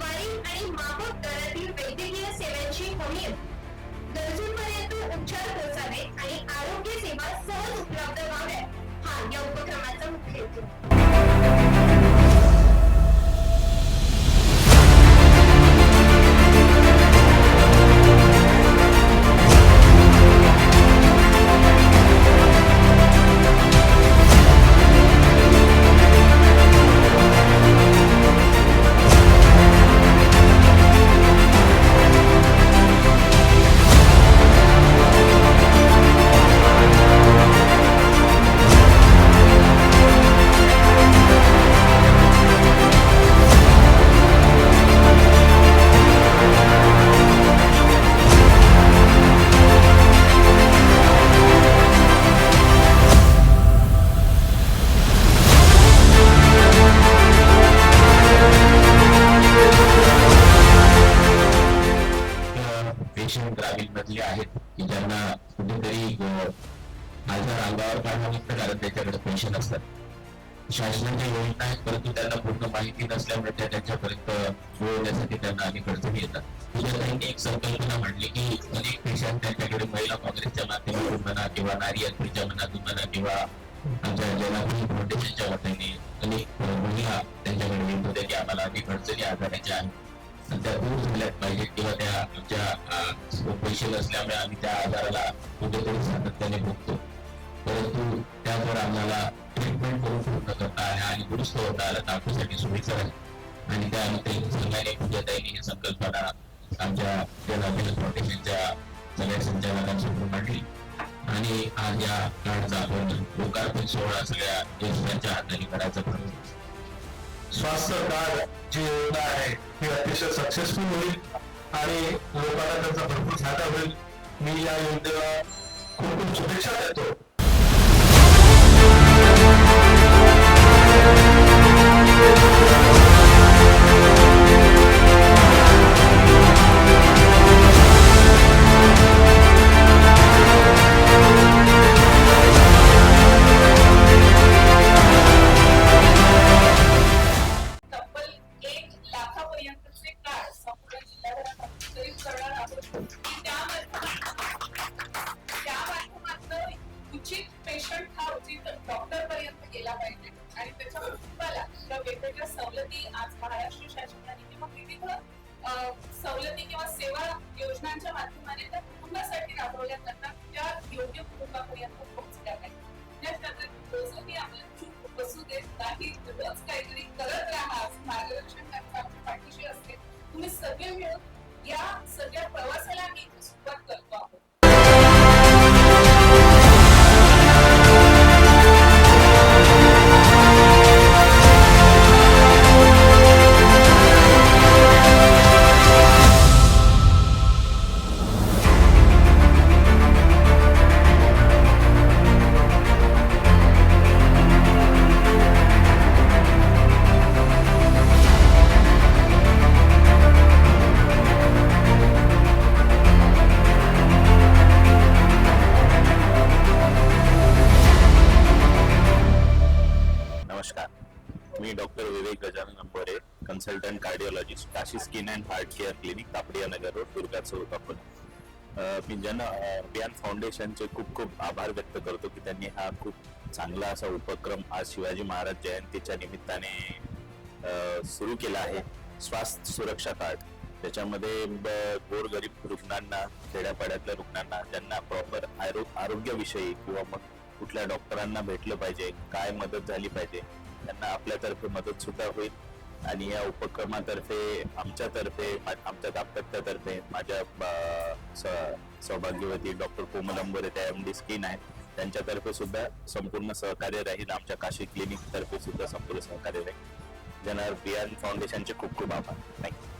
वारी आणि माहूर दरातील वैद्यकीय सेवांची मोहीम. गरजूंपर्यंत उपचार पोहोचावे आणि आरोग्य सेवा सहज उपलब्ध व्हाव्यात हा या उपक्रमाचा मुख्य हेतू. पेशंट ग्रामीण मधले आहेत की ज्यांना कुठेतरी आजार अंगावर काढणं नसतं कारण त्याच्याकडे पैसे नसतात शासनाच्या योजना आहेत परंतु त्यांना पूर्ण माहिती नसल्यामुळे त्या त्यांच्यापर्यंत पोहोचण्यासाठी त्यांना अनेक अडचणी येतात तुझ्या त्यांनी एक संकल्पना मांडली की अनेक पेशंट त्यांच्याकडे महिला काँग्रेसच्या माध्यमातून म्हणा किंवा नारी यात्रेच्या मनातून म्हणा किंवा आमच्या जनापुरी फाउंडेशनच्या वतीने अनेक महिला त्यांच्याकडे येत होत्या की आम्हाला अनेक अडचणी आजाराच्या आहेत त्या दूर झाल्यात. पाहिजेत किंवा त्या आमच्या पैसे नसल्यामुळे आम्ही त्या आजाराला कुठेतरी सातत्याने भोगतो. परंतु त्यावर आम्हाला ट्रीटमेंट करून पूर्ण करता आणि दुरुस्त होता आला. आपल्यासाठी सोयीचं आहे आणि त्यानंतर संघाने पूजाताईने ही संकल्पना आमच्या जनार्दन फाउंडेशनच्या सगळ्या संचालकांसमोर मांडली. आणि आज या कार्डचा आपण लोकार्पण सोहळा सगळ्या ज्येष्ठांच्या हाताने करायचा स्वास्थ्य कार्ड जी योजना आहे ती अतिशय सक्सेसफुल होईल आणि लोकांना त्याचा भरपूर फायदा होईल. मी या योजनेला खूप खूप शुभेच्छा देतो. आणि त्याच्या कुटुंबाला किंवा वेगवेगळ्या सवलती आज महाराष्ट्र शासनाने किंवा विविध सवलती किंवा सेवा योजनांच्या माध्यमाने त्या कुटुंबासाठी राबवल्या जातात त्या योग्य कुटुंबापर्यंत पोहोचल्या पाहिजे त्याच्यात रोजही आपल्याला चूक बसू देत नाही रोज काहीतरी करत राहा मार्गदर्शन करता आपल्या पाठीशी असते. तुम्ही सगळे मिळून या सगळ्या प्रवासाला मी Gajanan consultant cardiologist Kashi skin and heart care clinic Tapadia Nagar road दुर्गाचं चौक अकोला मी जन अभियान फाउंडेशनचे खूप खूप आभार व्यक्त करतो की त्यांनी हा खूप चांगला असा उपक्रम आज शिवाजी महाराज जयंतीच्या निमित्ताने सुरू केला आहे. स्वास्थ्य सुरक्षा कार्ड. त्याच्यामध्ये गोरगरीब रुग्णांना खेड्यापाड्यातल्या रुग्णांना ज्यांना प्रॉपर आरोग्याविषयी किंवा मग कुठल्या डॉक्टरांना भेटलं पाहिजे काय मदत झाली पाहिजे त्यांना आपल्यातर्फे मदत सुद्धा होईल. आणि या उपक्रमातर्फे आमच्यातर्फे आमच्या दाम्पत्यातर्फे माझ्या सौभाग्यवती डॉक्टर कोमल अंबोरे त्या एम डी स्किन आहेत. त्यांच्यातर्फे सुद्धा संपूर्ण सहकार्य राहील. आमच्या काशी क्लिनिक तर्फे सुद्धा संपूर्ण सहकार्य राहील. जनार बियान फाउंडेशनचे खूप खूप आभार. थँक्यू